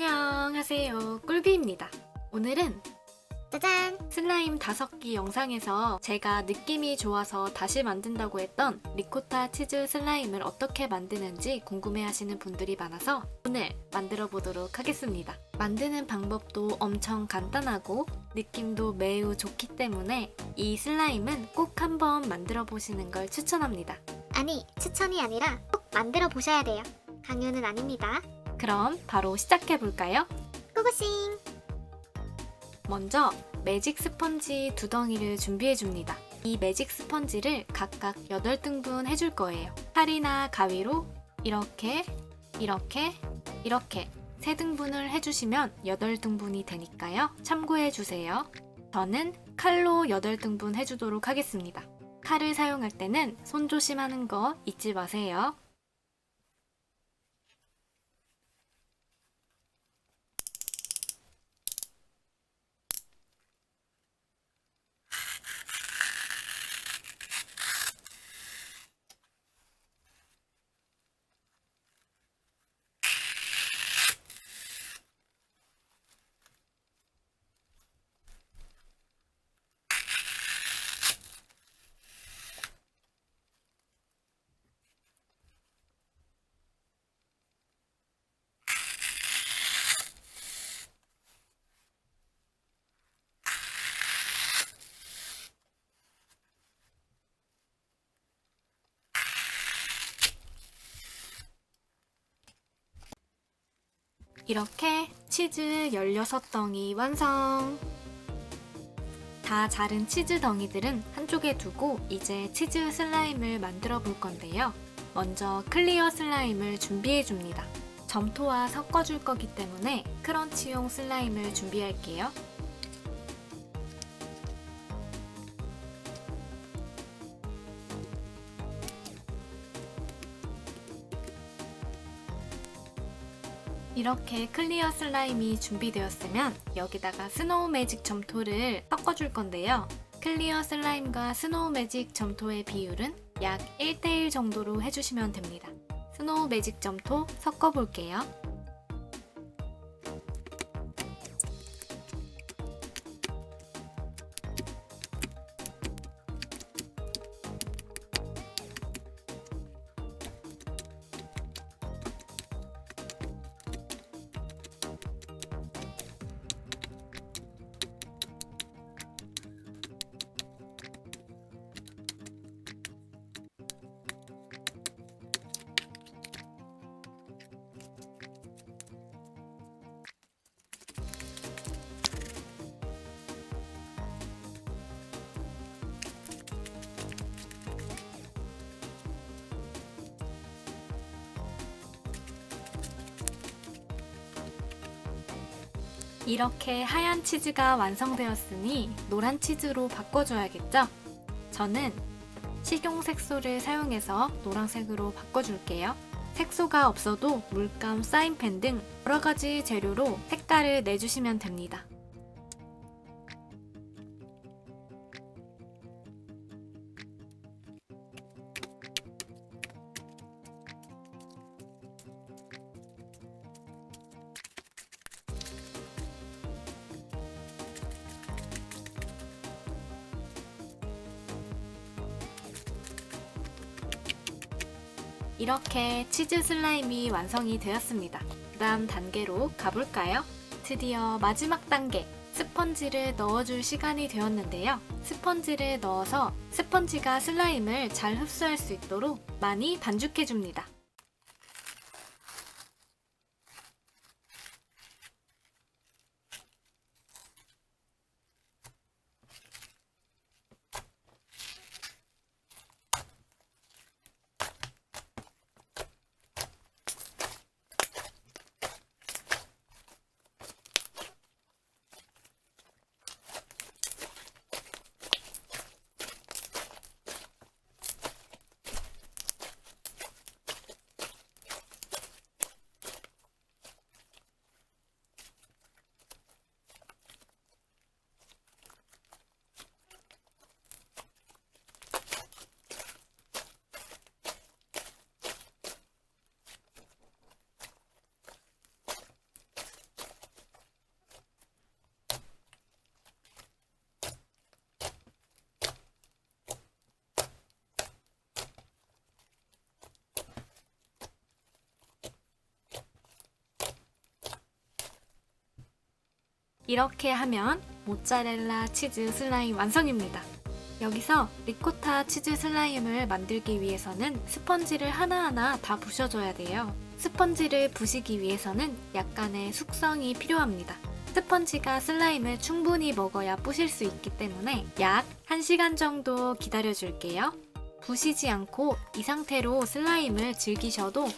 안녕하세요. 꿀비입니다. 오늘은 짜잔! 슬라임 5기 영상에서 제가 느낌이 좋아서 다시 만든다고 했던 리코타 치즈 슬라임을 어떻게 만드는지 궁금해 하시는 분들이 많아서 오늘 만들어 보도록 하겠습니다. 만드는 방법도 엄청 간단하고 느낌도 매우 좋기 때문에 이 슬라임은 꼭 한번 만들어 보시는 걸 추천합니다. 아니, 추천이 아니라 꼭 만들어 보셔야 돼요. 강요는 아닙니다. 그럼 바로 시작해 볼까요? 고고싱! 먼저 매직 스펀지 두 덩이를 준비해 줍니다. 이 매직 스펀지를 각각 8등분 해줄 거예요. 칼이나 가위로 이렇게, 이렇게, 이렇게 세 등분을 해주시면 8등분이 되니까요. 참고해 주세요. 저는 칼로 8등분 해주도록 하겠습니다. 칼을 사용할 때는 손 조심하는 거 잊지 마세요. 이렇게 치즈 16덩이 완성! 다 자른 치즈 덩이들은 한쪽에 두고 이제 치즈 슬라임을 만들어 볼 건데요. 먼저 클리어 슬라임을 준비해 줍니다. 점토와 섞어 줄 거기 때문에 크런치용 슬라임을 준비할게요. 이렇게 클리어 슬라임이 준비되었으면 여기다가 스노우 매직 점토를 섞어줄 건데요. 클리어 슬라임과 스노우 매직 점토의 비율은 약 1대1 정도로 해주시면 됩니다. 스노우 매직 점토 섞어볼게요. 이렇게 하얀 치즈가 완성되었으니 노란 치즈로 바꿔줘야겠죠? 저는 식용 색소를 사용해서 노란색으로 바꿔줄게요. 색소가 없어도 물감, 사인펜 등 여러 가지 재료로 색깔을 내주시면 됩니다. 이렇게 치즈 슬라임이 완성이 되었습니다. 그 다음 단계로 가볼까요? 드디어 마지막 단계, 스펀지를 넣어줄 시간이 되었는데요. 스펀지를 넣어서 스펀지가 슬라임을 잘 흡수할 수 있도록 많이 반죽해줍니다. 이렇게 하면 모짜렐라 치즈 슬라임 완성입니다. 여기서 리코타 치즈 슬라임을 만들기 위해서는 스펀지를 하나하나 다 부셔줘야 돼요. 스펀지를 부시기 위해서는 약간의 숙성이 필요합니다. 스펀지가 슬라임을 충분히 먹어야 부실 수 있기 때문에 약 1시간 정도 기다려줄게요. 부시지 않고 이 상태로 슬라임을 즐기셔도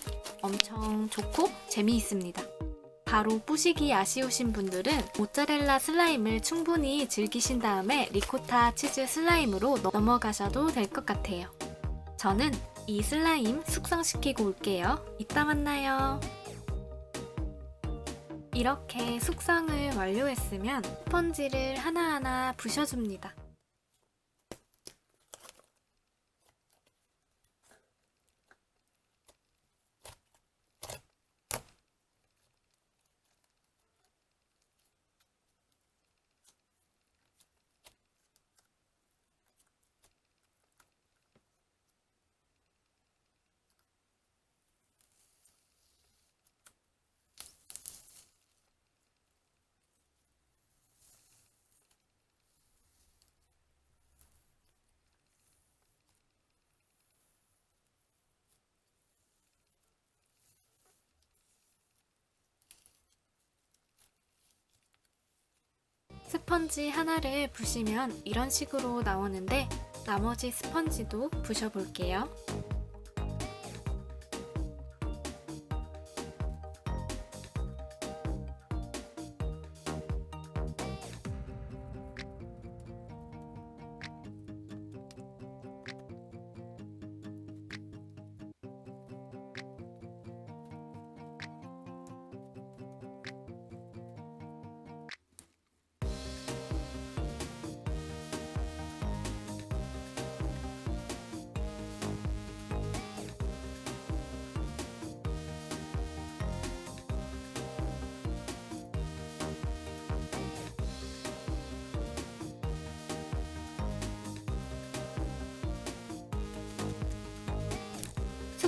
엄청 좋고 재미있습니다. 바로 부시기 아쉬우신 분들은 모짜렐라 슬라임을 충분히 즐기신 다음에 리코타 치즈 슬라임으로 넘어가셔도 될 것 같아요. 저는 이 슬라임 숙성시키고 올게요. 이따 만나요. 이렇게 숙성을 완료했으면 스펀지를 하나하나 부셔줍니다. 스펀지 하나를 부시면 이런 식으로 나오는데 나머지 스펀지도 부셔볼게요.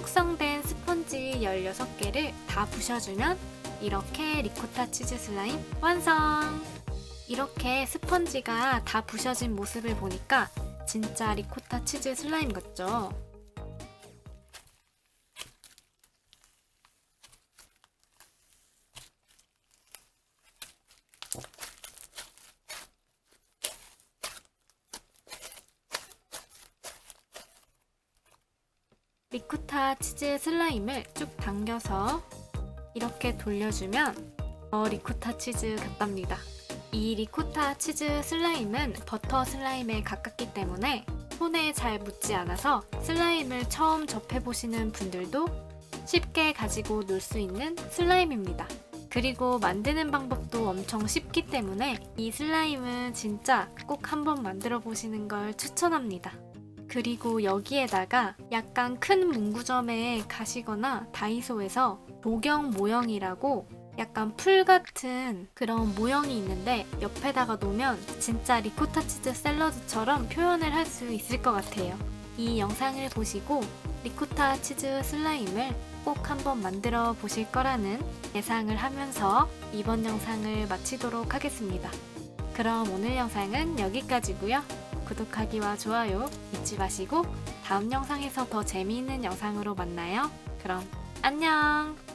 숙성된 스펀지 16개를 다 부셔주면 이렇게 리코타 치즈 슬라임 완성! 이렇게 스펀지가 다 부셔진 모습을 보니까 진짜 리코타 치즈 슬라임 같죠? 리코타 치즈 슬라임을 쭉 당겨서 이렇게 돌려주면 어, 리코타 치즈 같답니다. 이 리코타 치즈 슬라임은 버터 슬라임에 가깝기 때문에 손에 잘 묻지 않아서 슬라임을 처음 접해보시는 분들도 쉽게 가지고 놀 수 있는 슬라임입니다. 그리고 만드는 방법도 엄청 쉽기 때문에 이 슬라임은 진짜 꼭 한번 만들어 보시는 걸 추천합니다. 그리고 여기에다가 약간 큰 문구점에 가시거나 다이소에서 도경 모형이라고 약간 풀 같은 그런 모형이 있는데 옆에다가 놓으면 진짜 리코타 치즈 샐러드처럼 표현을 할 수 있을 것 같아요. 이 영상을 보시고 리코타 치즈 슬라임을 꼭 한번 만들어 보실 거라는 예상을 하면서 이번 영상을 마치도록 하겠습니다. 그럼 오늘 영상은 여기까지고요. 구독하기와 좋아요 잊지 마시고 다음 영상에서 더 재미있는 영상으로 만나요. 그럼 안녕!